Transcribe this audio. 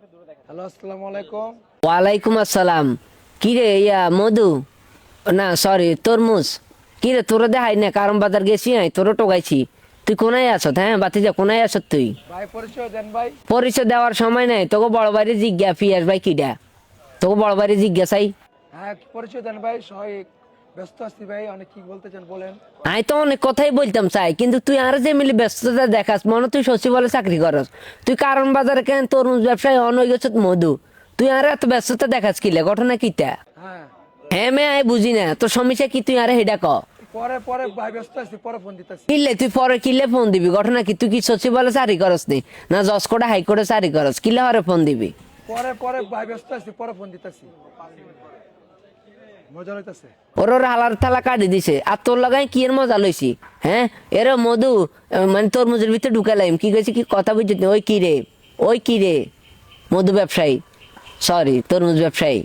Hello আসসালামু আলাইকুম। ওয়ালাইকুম আসসালাম। কি রে ইয়া মধু? না সরি তরমুজ। কি রে তোরা দেখাই না কারণ বাজার গেছি আই তোরও টোকাইছি তুই কোনায় আসত হ্যাঁ? বাতিজা কোনায় আসত তুই? ভাই পরিচয় দেন ভাই। পরিচয় দেওয়ার সময় নাই তোকে বড় বাড়ি জিজ্ঞা পিয়াস ভাই কিডা? তোকে বড় বাড়ি জিজ্ঞাসাই। হ্যাঁ পরিচয় দেন ভাই সবাই ব্যস্ত আছি ভাই অনেক কি বলতে চান বলেন। আমি তো অনেক কথাই বলতাম চাই কিন্তু তুই আর যে মিলি ব্যস্ততা দেখাস মনে তুই বলে চাকরি করস। তুই কারণ বাজারে কেন তরমুজ ব্যবসায় অন হয়ে গেছত মধু? তুই আর এত ব্যস্ততা দেখাস কিলে ঘটনা কিটা হ্যাঁ। হ্যাঁ মে আই বুঝি না তোর সমস্যা কি তুই আরে হেডা ক? পরে পরে ভাই ব্যস্ত আছি পরে ফোন দিতেছি। কিলে তুই পরে কিলে ফোন দিবি? ঘটনা কি তুই কি সচিব বলে চাকরি করস নি? না জজ কোর্টে হাইকোর্টে চাকরি করস? কিলে হরে ফোন দিবি? পরে পরে ভাই ব্যস্ত আছি পরে ফোন দিতেছি। মজা লইতাছে। ওর হালার থালা কাটি দিছে। আর তোর লাগাই কি এর মজা লইছি? হ্যাঁ? এর মধু মানে মানে তরমুজের ভিতরে ঢুকালাম কি কইছি কি? কথা বুঝতে ওই কি রে? ওই কি রে? মধু ব্যবসায়ী। সরি তরমুজ ব্যবসায়ী।